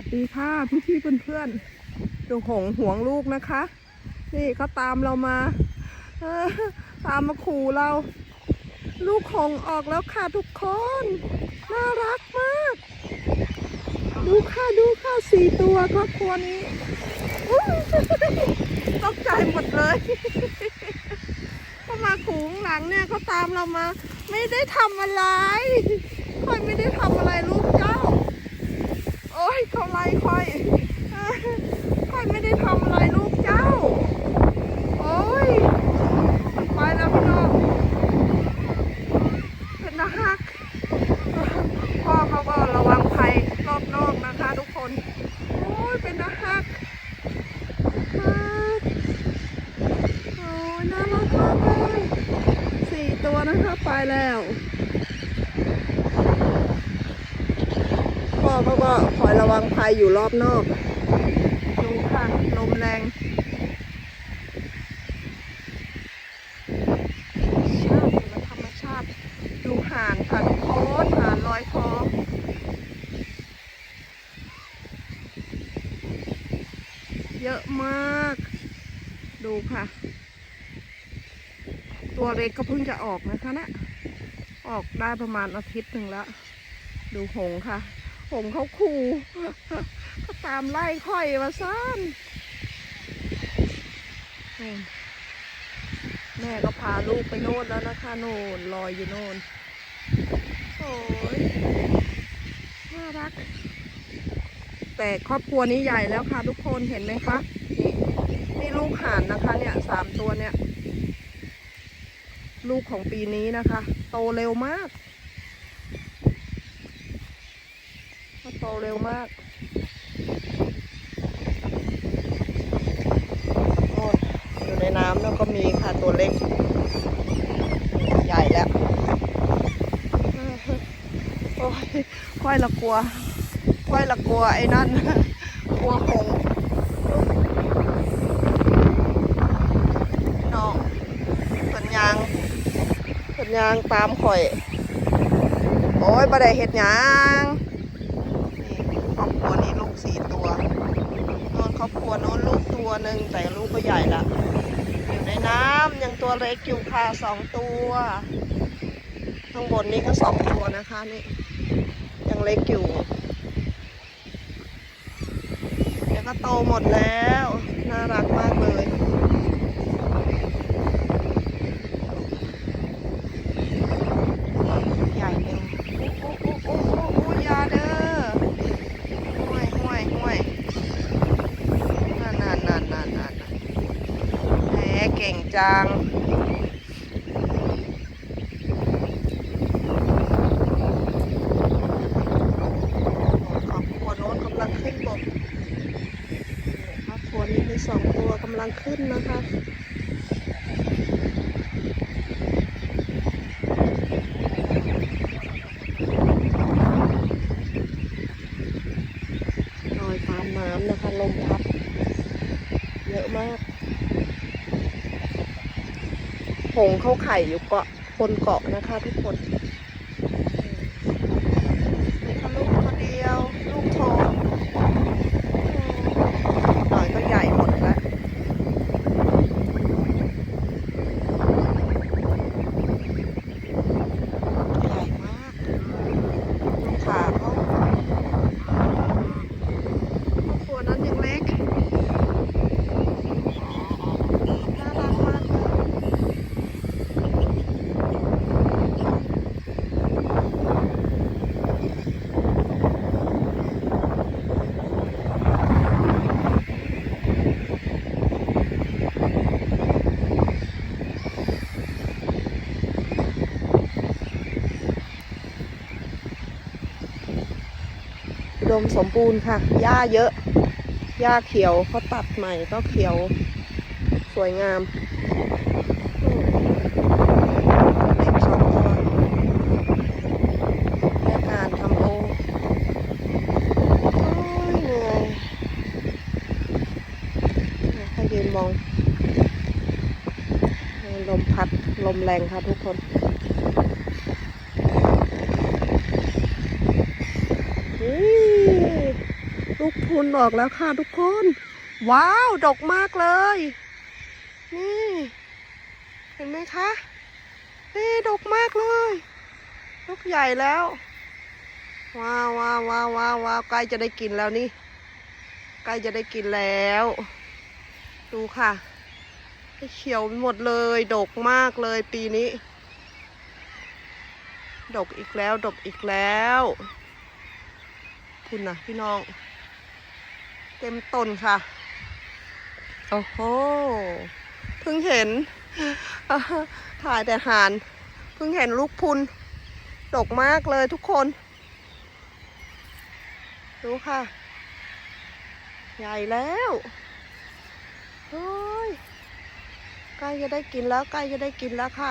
วัสดีค่ะพี่พี่ๆเพื่อนดูหงห่วงลูกนะคะ นี่เขาตามเรามาตามมาขู่เรา ลูกหงออกแล้วค่ะทุกคน น่ารักมาก ดูค่ะดูค่ะสี่ตัวครอบครัวนี้ตกใจหมดเลยเขามาขู่หลังเนี่ยเขาตามเรามา ไม่ได้ทำอะไรค่อยไม่ได้ทำอะไรลูกเจ้า ยเขาไล่ค่อยค่อยไม่ได้ทำอะไรลูกเจ้า โอ้ยไปแล้วพี่น้องเป็นนะฮักพ่อเขาก็ระวังภัยรอบนอกนะคะทุกคน โอ้ยเป็นนะฮักฮักโอ้ยน่ารักมากเลยสี่ตัวนะคะไปแล้ว พ่อเขา ก็คอยระวังภัยอยู่รอบนอก ดูค่ะ ลมแรง ชาติธรรมชาติ ดูห่านค่ะทุกคนห่านลอยคอเยอะมาก ดูค่ะ ตัวเล็กก็เพิ่งจะออกนะคะนะ ออกได้ประมาณอาทิตย์หนึ่งแล้ว ดูหงค่ะ หงส์เขาขู่เขาตามไล่ค่อยมาซ่านแม่ก็พาลูกไปโน่นแล้วนะคะโน่นลอยอยู่โน่นโอ้ยน่ารัก แต่ครอบครัวนี้ใหญ่แล้วค่ะทุกคนเห็นไหมคะ นี่ลูกห่านนะคะ เนี่ยสามตัวเนี่ย ลูกของปีนี้นะคะ โตเร็วมากเขา โตเร็วมากโอ้ยอยู่ในน้ำแล้วก็มีค่ะตัวเล็ก ใหญ่แล้ว โอ้ยค่อยละกลัว ค่อยละกลัวไอ้นั่น กลัวหงส์น้องสัญญางสัญญางตามข่อย โอ้ยบ่ได้เห็ดหยางนี่ครอบครัวนี้ลูก สี่ตัวโนนครอบครัวโน้นลูกตัวหนึ่งแต่ลูกก็ใหญ่ละอยู่ในน้ำยังตัวเล็กอยู่ค่ะสองตัวข้างบนนี้ก็สองตัวนะคะนี่ยังเล็กอยู่แล้วก็โตหมดแล้ว น่ารักมากเลย ใหญ่เร็วโอ้โอ้โอ้โอ้โอ้อยาเด้อห่วยห่วยห่วยนั่นนั่นนั่นนั่นนั่นแหม เก่งจังครอบครัวโน้นกำลังขึ้นบกครอบครัวนี้มีสองตัวกำลังขึ้นนะคะลอยตามน้ำนะคะ ลมพัดเยอะมาก ห งเข้าไข่อยู่เกาะบนเกาะนะคะทุกคน มีแค่ลูกตัวเดียว ลูกทองอืมหน่อยก็ใหญ่หมดแล้ว ใหญ่มากดูขาเขาครอบครัวนั้นยังเล็ก น่ารักมากเลย อุด มสมบูรณ์ค่ะ หญ้าเยอะ หญ้าเขียวเขาตัดใหม่ก็เขียว สวยงามอืมเด็กสองตัวแม่การทำโอโอ้ยเหนื่อยเนี่ยให้ยืนมอง ลมพัด ลมแรงค่ะทุกคน อุ้ยลู กพุนออกแล้วค่ะทุกคน ว้าว ดกมากเลย นี่ เห็นไหมคะนี่ดกมากเลยลูกใหญ่แล้ว ว้าวว้าวว้าวว้าววาวใกล้จะได้กินแล้วนี่ ใกล้จะได้กินแล้ว ดูค่ะเขียวหมดเลย ดกมากเลยปีนี้ ดกอีกแล้ว ดกอีกแล้ว คุณนะพี่น้อง เต็มต้นค่ะ โอ้โห เพิ่งเห็น ถ่ายแต่หาน เพิ่งเห็นลูกพุน ดกมากเลยทุกคน ดูค่ะ ใหญ่แล้วเฮ้ยใกล้จะได้กินแล้วใกล้จะได้กินแล้วค่ะ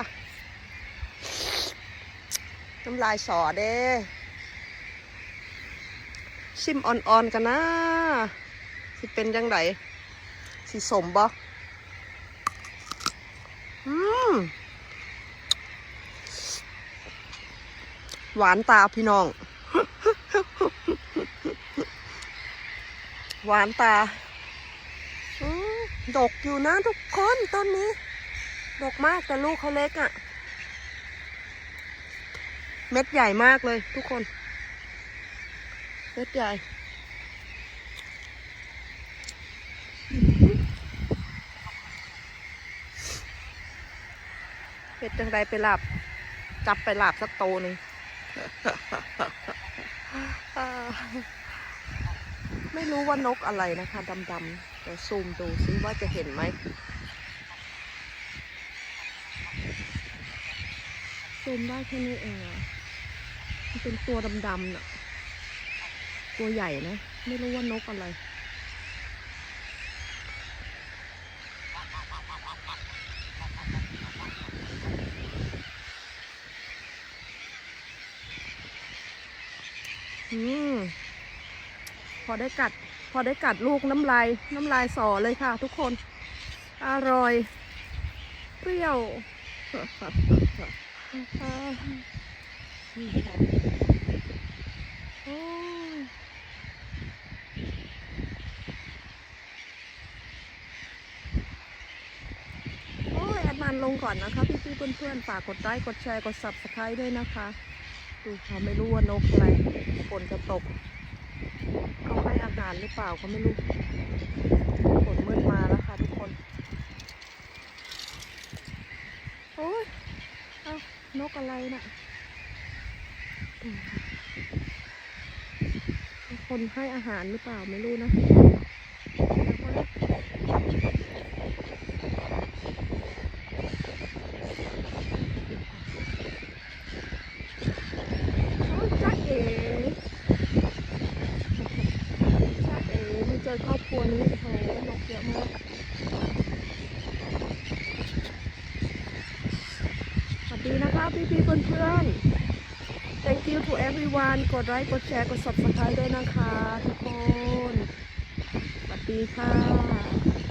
น้ำลายสอเด้ชิมอ่อนๆกันนะ สิเป็นยังไงสิสมบ่อืมหวานตาพี่น้อง หวานตาดกอยู่นะทุกคนต้นนี้ ดกมากแต่ลูกเขาเล็กอะ่ะ เม็ดใหญ่มากเลยทุกคน เม็ดใหญ่ ดจังใดไปหลับ จับไปหลับสักโตหนึ่งไม่รู้ว่านกอะไรนะคะดำๆเดี๋ยวซูมดูซิว่าจะเห็นไหมซูมได้แค่นี้เองอะมันเป็นตัวดำๆน่ะ ตัวใหญ่นะ ไม่รู้ว่านกอะไร อืมพอได้กัด พอได้กัดลูกน้ำลาย น้ำลายสอเลยค่ะ ทุกคน อร่อย เปรี้ยวนี่ค่ะโอ้ยแอดมันลงก่อนนะคะพี่พี่ๆเพื่อนๆ ฝากกดไลค์กดแชร์กด subscribe ด้วยนะคะ ดูค่ะไม่รู้ว่านกอะไรฝนจะตก เขาให้อาหารหรือเปล่าก็ไม่รู้ฝนมืดมาแล้วค่ะทุกคนโอ้ยเอ้านกอะไรน่ะคนให้อาหารหรือเปล่าไม่รู้นะโอ้ยจ๊ะเอ๋จ๊ะเอ๋ไม่เจอครอบครัวนี้โอ้โหนกเยอะมาก สวัสดีนะคะพี่พี่ๆ เพื่อนๆ thank you to everyone กดไลค์กดแชร์กด subscribe ด้วยนะคะ ทุกคน สวัสดีค่ะ